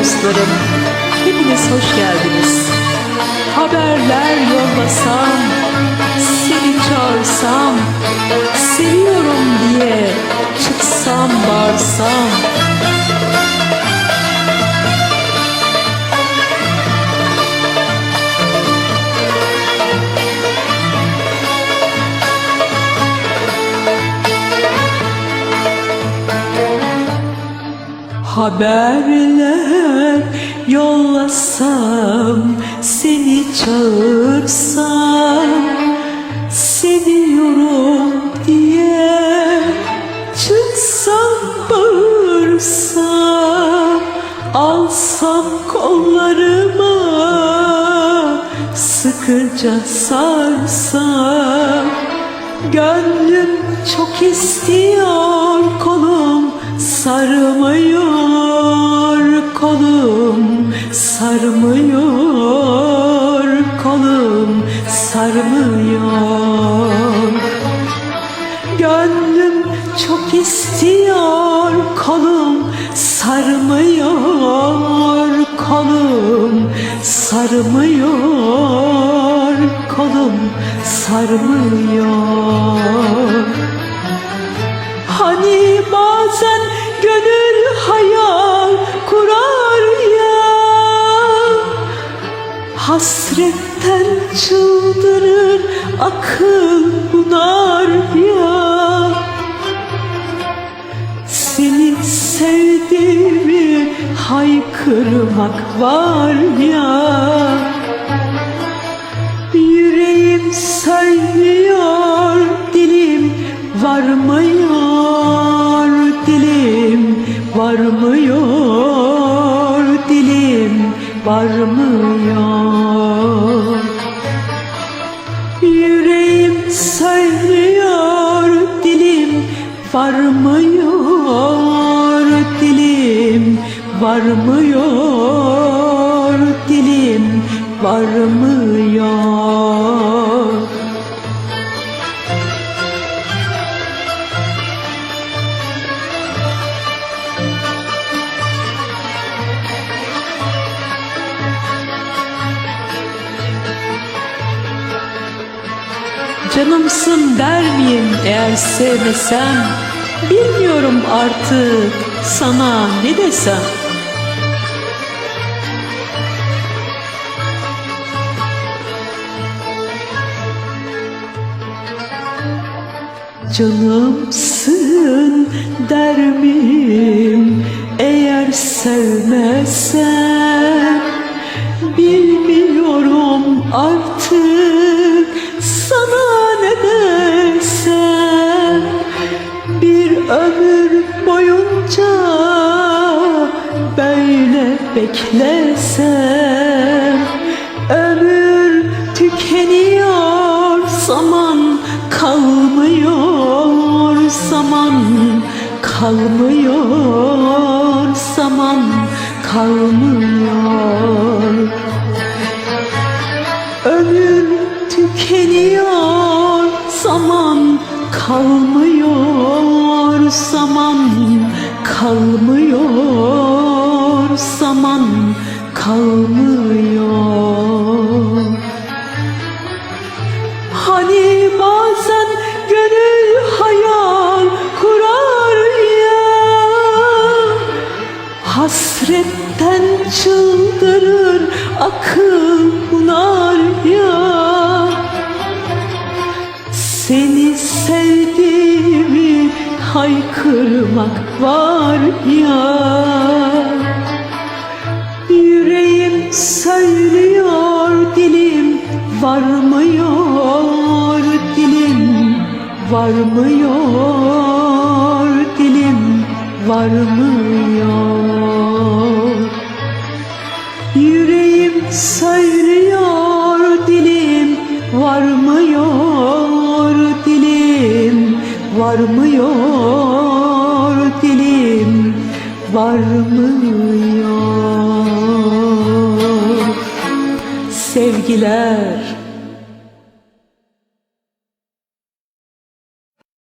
dostlarım, hepiniz hoş geldiniz. Haberler yollasam, seni çağırsam, seviyorum diye çıksam bağırsam. Haberler yollasam, seni çağırsam, seviyorum diye çıksam bağırsam, alsam kollarıma, sıkıca sarsam, gönlüm çok istiyor kolum sarmıyor kolum sarmıyor kolum sarmıyor. Gönlüm çok istiyor kolum sarmıyor kolum sarmıyor kolum sarmıyor. Hani bazen gönül Hasretten çıldırır akıl bunar ya. Seni sevdiğimi haykırmak var ya. Yüreğim söylüyor dilim varmıyor dilim varmıyor dilim varmıyor Yüreğim söylüyor dilim varmıyor dilim varmıyor dilim varmıyor Canımsın der miyim eğer sevmesem? Bilmiyorum artık sana ne desem. Canımsın der miyim eğer sevmesem? Bilmiyorum artık sana ömür boyunca böyle beklesem Ömür tükeniyor zaman kalmıyor zaman kalmıyor zaman kalmıyor. Ömür tükeniyor zaman kalmıyor Hasretten çıldırır akıl bunar ya. Seni sevdiğimi haykırmak var ya. Yüreğim söylüyor dilim varmıyor dilim varmıyor dilim varmıyor söylüyor dilim varmıyor dilim varmıyor dilim varmıyor. Sevgiler